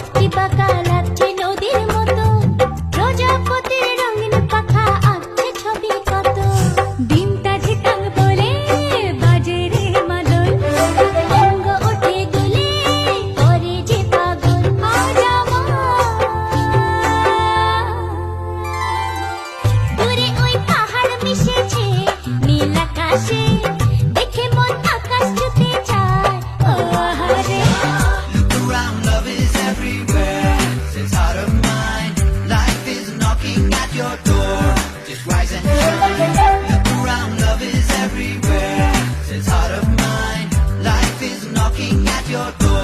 भक्ति बकाल is rising. Look around, love is everywhere. Says heart of mine. Life is knocking at your door.